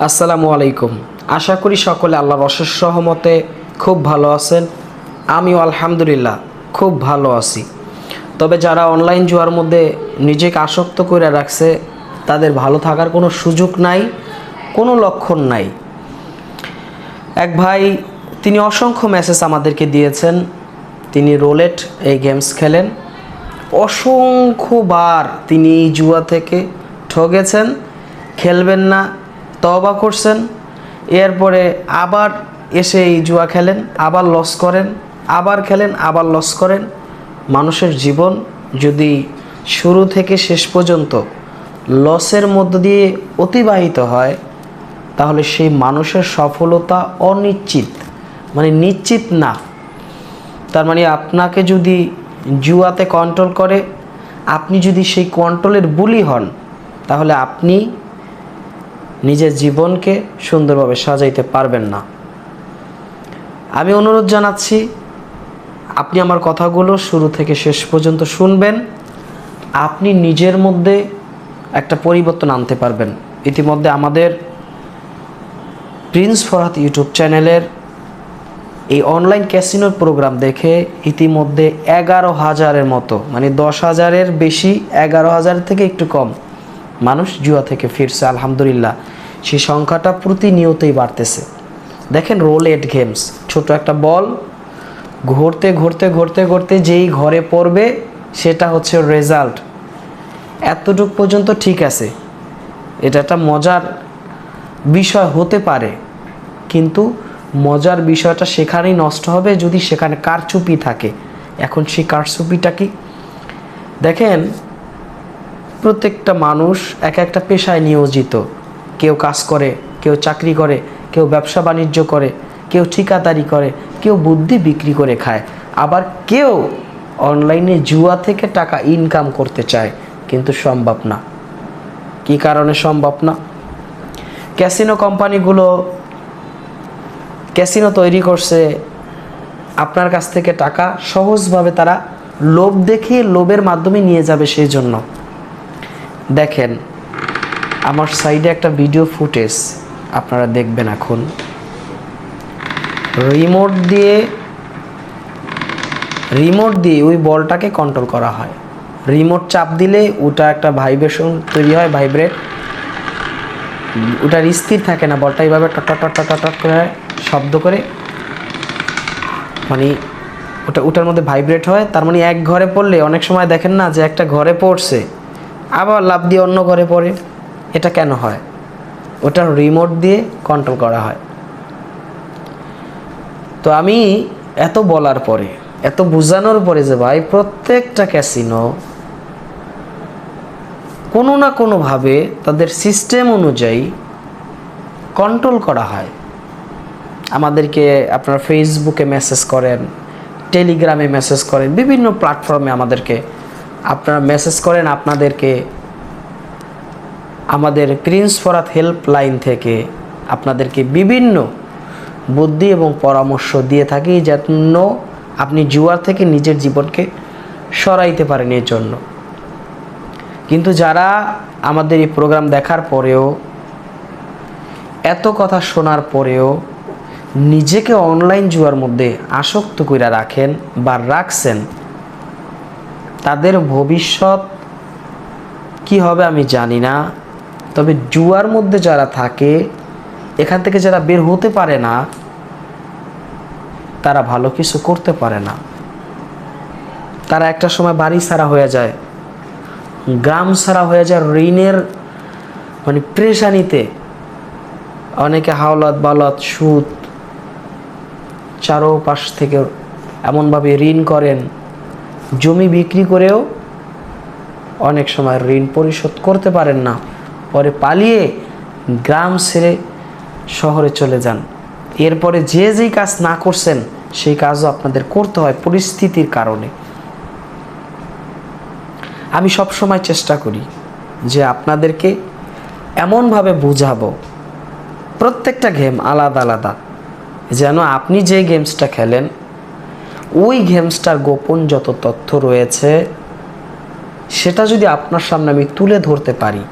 আসসালামু আলাইকুম। আশা করি সকলে আল্লাহর অশেষ সহমতে খুব ভালো আছেন। আমিও আলহামদুলিল্লাহ খুব ভালো আছি। তবে যারা অনলাইন জুয়ার মধ্যে নিজেকে আসক্ত করে রাখছে, তাদের ভালো থাকার কোনো সুযোগ নাই, কোনো লক্ষণ নাই। এক ভাই, তিনি অসংখ্য মেসেজ আমাদেরকে দিয়েছেন। তিনি রোলেট এই গেমস খেলেন। অসংখ্যবার তিনি এই জুয়া থেকে ঠগেছেন। খেলবেন না। তবা করছেন, এরপরে আবার এসে এই জুয়া খেলেন, আবার লস করেন, আবার খেলেন, আবার লস করেন। মানুষের জীবন যদি শুরু থেকে শেষ পর্যন্ত লসের মধ্য দিয়ে অতিবাহিত হয়, তাহলে সেই মানুষের সফলতা অনিশ্চিত মানে নিশ্চিত না। তার মানে আপনাকে যদি জুয়াতে কন্ট্রোল করে, আপনি যদি সেই কন্ট্রোলের বুলি হন, তাহলে আপনি নিজের জীবনকে সুন্দরভাবে সাজাইতে পারবেন না। আমি অনুরোধ জানাচ্ছি, আপনি আমার কথাগুলো শুরু থেকে শেষ পর্যন্ত শুনবেন। আপনি নিজের মধ্যে একটা পরিবর্তন আনতে পারবেন। ইতিমধ্যে আমাদের প্রিন্স ফরহাদ ইউটিউব চ্যানেলের এই অনলাইন ক্যাসিনোর প্রোগ্রাম দেখে ইতিমধ্যে এগারো হাজারের মতো মানে দশ হাজারের বেশি, এগারো হাজার থেকে একটু কম মানুষ জুয়া থেকে ফিরছে, আলহামদুলিল্লাহ। সেই সংখ্যাটা প্রতিনিয়তই বাড়তেছে। দেখেন রোল এট গেমস ছোট একটা বল ঘুরতে ঘুরতে ঘুরতে ঘুরতে যেই ঘরে পড়বে, সেটা হচ্ছে রেজাল্ট এতটুক পর্যন্ত ঠিক আছে। এটা একটা মজার বিষয় হতে পারে, কিন্তু মজার বিষয়টা সেখানেই নষ্ট হবে যদি সেখানে কারচুপি থাকে। এখন সেই কারচুপিটা কি? দেখেন প্রত্যেকটা মানুষ এক একটা পেশায় নিয়োজিত। কেউ কাজ করে, কেউ চাকরি করে, কেউ ব্যবসা বাণিজ্য করে, কেউ ঠিকাদারি করে, কেউ বুদ্ধি বিক্রি করে খায়। আবার কেউ অনলাইনে জুয়া থেকে টাকা ইনকাম করতে চায়, কিন্তু সম্ভব না। কি কারণে সম্ভব না? ক্যাসিনো কোম্পানিগুলো ক্যাসিনো তৈরি করছে। আপনার কাছ থেকে টাকা সহজভাবে তারা লোভ দেখিয়ে লোভের মাধ্যমে নিয়ে যাবে সেই জন্য। দেখেন, আমার সাইডে একটা ভিডিও ফুটেজ আপনারা দেখবেন এখন। রিমোট দিয়ে রিমোট দিয়ে ওই বলটাকে কন্ট্রোল করা হয়। রিমোট চাপ দিলে ওটা একটা ভাইব্রেশন তৈরি হয় ভাইব্রেট ওটার স্থির থাকে না, বলটা এইভাবে টট টট টট টট করে শব্দ করে। মানে ওটা, ওটার মধ্যে ভাইব্রেট হয়, তার মানে এক ঘরে পড়লে অনেক সময় দেখেন না যে একটা ঘরে পড়ছে। আবার লাভ দিয়ে অন্য ঘরে পড়ে, এটা কেন হয়? ওটা রিমোট দিয়ে কন্ট্রোল করা হয়। তো আমি এত বলার পরে, এত বোঝানোর পরে যে ভাই প্রত্যেকটা ক্যাসিনো কোনো না কোনোভাবে তাদের সিস্টেম অনুযায়ী কন্ট্রোল করা হয়। আমাদেরকে আপনার ফেসবুকে মেসেজ করেন টেলিগ্রামে মেসেজ করেন, বিভিন্ন প্ল্যাটফর্মে আমাদেরকে আপনারা মেসেজ করেন আপনাদেরকে, আমাদের প্রিন্স ফরাত হেল্পলাইন থেকে আপনাদেরকে বিভিন্ন বুদ্ধি এবং পরামর্শ দিয়ে থাকি যেন আপনি জুয়ার থেকে নিজের জীবনকে সরাইতে পারেন এর জন্য। কিন্তু যারা আমাদের এই প্রোগ্রাম দেখার পরেও, এত কথা শোনার পরেও নিজেকে অনলাইন জুয়ার মধ্যে আসক্ত করে রাখেন বা রাখছেন তাদের ভবিষ্যৎ কি হবে আমি জানি না। তবে জুয়ার মধ্যে যারা থাকে, এখান থেকে যারা বের হতে পারে না, তারা ভালো কিছু করতে পারে না। তারা একটা সময় বাড়ি ছাড়া হয়ে যায়, গ্রাম ছাড়া হয়ে যায়, ঋণের মানে প্রেশানিতে অনেকে হাওলাত বালত সুদ, চারোপাশ থেকে এমনভাবে ঋণ করেন। জমি বিক্রি করেও অনেক সময় ঋণ পরিশোধ করতে পারেন না। পরে পালিয়ে গ্রাম ছেড়ে শহরে চলে যান। এরপরে যে যেই কাজ না করছেন, সেই কাজও আপনাদের করতে হয় পরিস্থিতির কারণে। আমি সব সময় চেষ্টা করি যে আপনাদেরকে এমনভাবে বুঝাবো, প্রত্যেকটা গেম আলাদা আলাদা, যেন আপনি যে গেমসটা খেলেন ওই গেমসটার গোপন যত তথ্য রয়েছে, সেটা যদি আপনার সামনে আমি তুলে ধরতে পারি,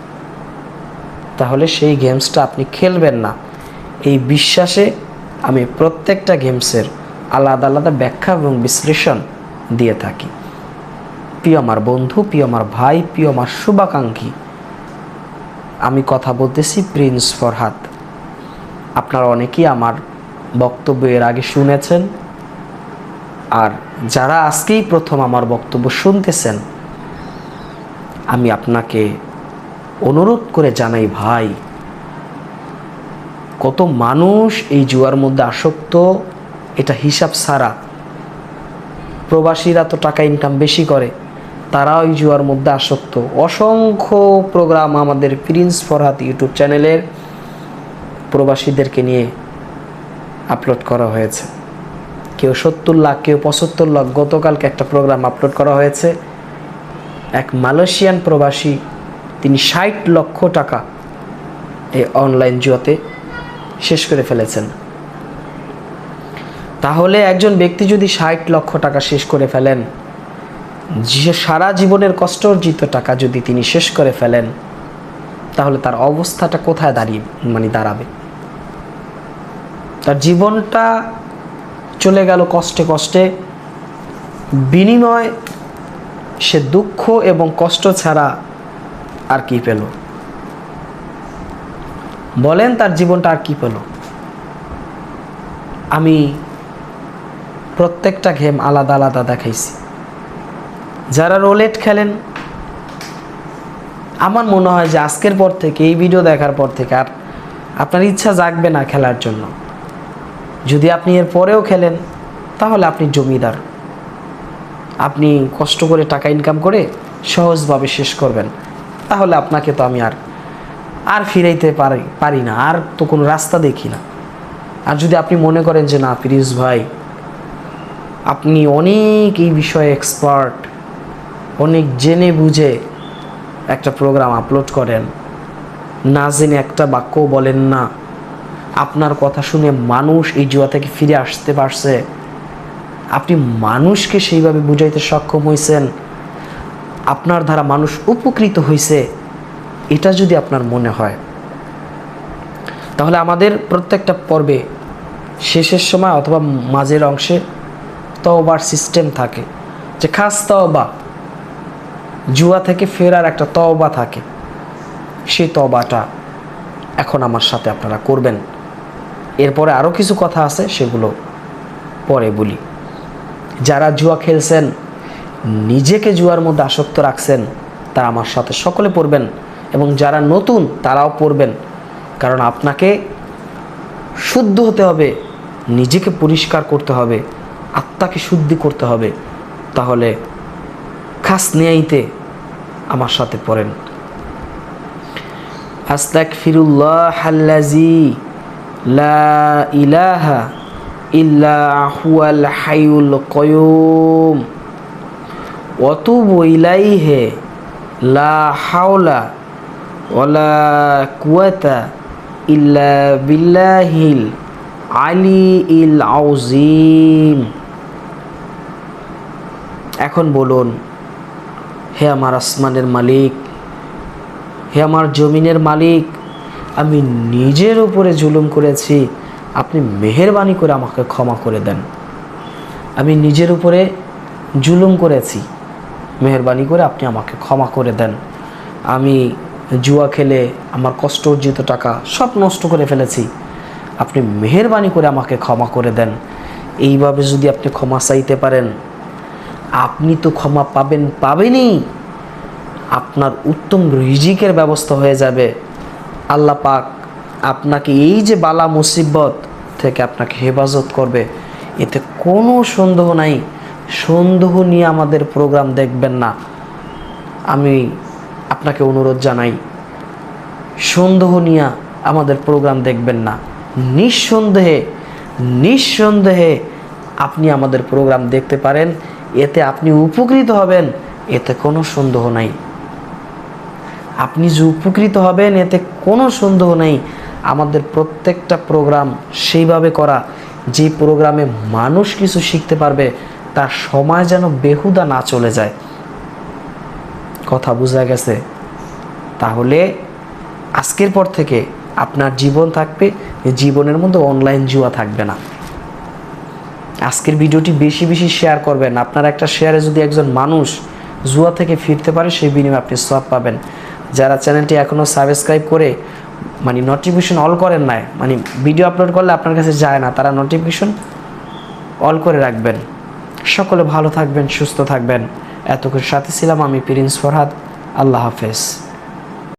তাহলে সেই গেমসটা আপনি খেলবেন না। এই বিশ্বাসে আমি প্রত্যেকটা গেমসের আলাদা আলাদা ব্যাখ্যা এবং বিশ্লেষণ দিয়ে থাকি। প্রিয় আমার বন্ধু, প্রিয় আমার ভাই, প্রিয় আমার শুভাকাঙ্ক্ষী, আমি কথা বলতেছি প্রিন্স ফরহাদ। আপনারা অনেকেই আমার বক্তব্য এর আগে শুনেছেন আর যারা আজকেই প্রথম আমার বক্তব্য শুনতেছেন, আমি আপনাকে অনুরোধ করে জানাই ভাই, কত মানুষ এই জুয়ার মধ্যে আসক্ত, এটা হিসাব ছাড়া। প্রবাসীরা তো টাকা ইনকাম বেশি করে তারা ওই জুয়ার মধ্যে আসক্ত। অসংখ্য প্রোগ্রাম আমাদের প্রিন্স ফরহাদ ইউটিউব চ্যানেলের প্রবাসীদেরকে নিয়ে আপলোড করা হয়েছে। কেউ সত্তর লাখ, কেউ পঁচাত্তর লাখ, গতকালকে একটা প্রোগ্রাম আপলোড করা হয়েছে। এক মালয়েশিয়ান প্রবাসী, তিনি ষাট লক্ষ টাকা এই অনলাইন জুয়াতে শেষ করে ফেলেছেন। তাহলে একজন ব্যক্তি যদি ষাট লক্ষ টাকা শেষ করে ফেলেন, যে সারা জীবনের কষ্ট অর্জিত টাকা যদি তিনি শেষ করে ফেলেন, তাহলে তার অবস্থাটা কোথায় দাঁড়িয়ে মানে দাঁড়াবে? তার জীবনটা চলে গেল কষ্টে কষ্টে। বিনিময়, সে দুঃখ এবং কষ্ট ছাড়া আর কি পেল? বলেন তার জীবনটা আর কি পেল? আমি প্রত্যেকটা গেম আলাদা আলাদা দেখাইছি। যারা রোলেট খেলেন, আমার মনে হয় যে আজকের পর থেকে, এই ভিডিও দেখার পর থেকে আর আপনার ইচ্ছা জাগবে না খেলার জন্য। যদি আপনি এর পরেও খেলেন, তাহলে আপনি জমিদার। আপনি কষ্ট করে টাকা ইনকাম করে সহজভাবে শেষ করবেন। তাহলে আপনাকে তো আমি আর আর ফিরাইতে পারি পারি না, আর তো কোনো রাস্তা দেখি না। আর যদি আপনি মনে করেন যে, না প্রিজ ভাই, আপনি অনেক এই বিষয়ে এক্সপার্ট অনেক জেনে বুঝে একটা প্রোগ্রাম আপলোড করেন, না জেনে একটা বাক্য বলেন না আপনার কথা শুনে মানুষ এই জুয়া থেকে ফিরে আসতে পারছে। আপনি মানুষকে সেইভাবে বুঝাইতে সক্ষম হয়েছেন আপনার দ্বারা মানুষ উপকৃত হয়েছে এটা যদি আপনার মনে হয়। তাহলে আমাদের প্রত্যেকটা পর্বে শেষের সময় অথবা মাঝের অংশে তওবার সিস্টেম থাকে যে খাস তওবা, জুয়া থেকে ফেরার একটা তওবা থাকে। সেই তওবাটা এখন আমার সাথে আপনারা করবেন। এরপরে আরও কিছু কথা আছে, সেগুলো পরে বলি। যারা জুয়া খেলছেন, নিজেকে জুয়ার মধ্যে আসক্ত রাখছেন, তারা আমার সাথে সকলে পড়বেন এবং যারা নতুন, তারাও পড়বেন। কারণ আপনাকে শুদ্ধ হতে হবে, নিজেকে পরিষ্কার করতে হবে, আত্মাকে শুদ্ধি করতে হবে। তাহলে খাস নিয়াইতে আমার সাথে পড়েন। আস্তাক ফিরুল্লাহ হাল্লাজি লা ইলাহা ইল্লা হুয়াল হাইউল কয়ুম অতুবু ইলাইহে, লা হাওলা ওয়ালা কুয়াতা ইল্লা বিল্লাহিল আলী ইল আউজিম এখন বলুন, হে আমার আসমানের মালিক, হে আমার জমিনের মালিক আমি নিজের উপরে জুলুম করেছি, আপনি মেহেরবানি করে আমাকে ক্ষমা করে দেন। আমি নিজের উপরে জুলুম করেছি, মেহরবানি করে আপনি আমাকে ক্ষমা করে দেন। আমি জুয়া খেলে আমার কষ্ট অর্জিত টাকা সব নষ্ট করে ফেলেছি, আপনি মেহরবানি করে আমাকে ক্ষমা করে দেন। এইভাবে যদি আপনি ক্ষমা চাইতে পারেন, আপনি তো ক্ষমা পাবেন, পাবেনই। আপনার উত্তম রিজিকের ব্যবস্থা হয়ে যাবে। আল্লাহ পাক আপনাকে এই যে বালা মুসিবত থেকে আপনাকে হেফাজত করবে, এতে কোনো সন্দেহ নাই। সন্দেহ নিয়ে আমাদের প্রোগ্রাম দেখবেন না। আমি আপনাকে অনুরোধ জানাই, সন্দেহ নিয়ে আমাদের প্রোগ্রাম দেখবেন না। নিঃসন্দেহে নিঃসন্দেহে আপনি আমাদের প্রোগ্রাম দেখতে পারেন, এতে আপনি উপকৃত হবেন, এতে কোনো সন্দেহ নাই। আপনি যে উপকৃত হবেন, এতে কোনো সন্দেহ নেই। আমাদের প্রত্যেকটা প্রোগ্রাম সেইভাবে করা। যে প্রোগ্রামে মানুষ কিছু শিখতে পারবে, তার সময় যেন বেহুদা না চলে যায়। কথা বোঝা গেছে? তাহলে আজকের পর থেকে আপনার জীবন থাকবে জীবনের মধ্যে অনলাইন জুয়া থাকবে না। আজকের ভিডিওটি বেশি বেশি শেয়ার করবেন। আপনার একটা শেয়ারে যদি একজন মানুষ জুয়া থেকে ফিরতে পারে, সেই বিনিময়ে আপনি সব পাবেন। যারা চ্যানেলটি এখনও সাবস্ক্রাইব করে মানে নোটিফিকেশন অল করেন নাই মানে ভিডিও আপলোড করলে আপনার কাছে যায় না, তারা নোটিফিকেশন অল করে রাখবেন। সকলে ভালো থাকবেন, সুস্থ থাকবেন। এতক্ষণ সাথে ছিলাম আমি, প্রিন্স ফরহাদ। আল্লাহ হাফেজ।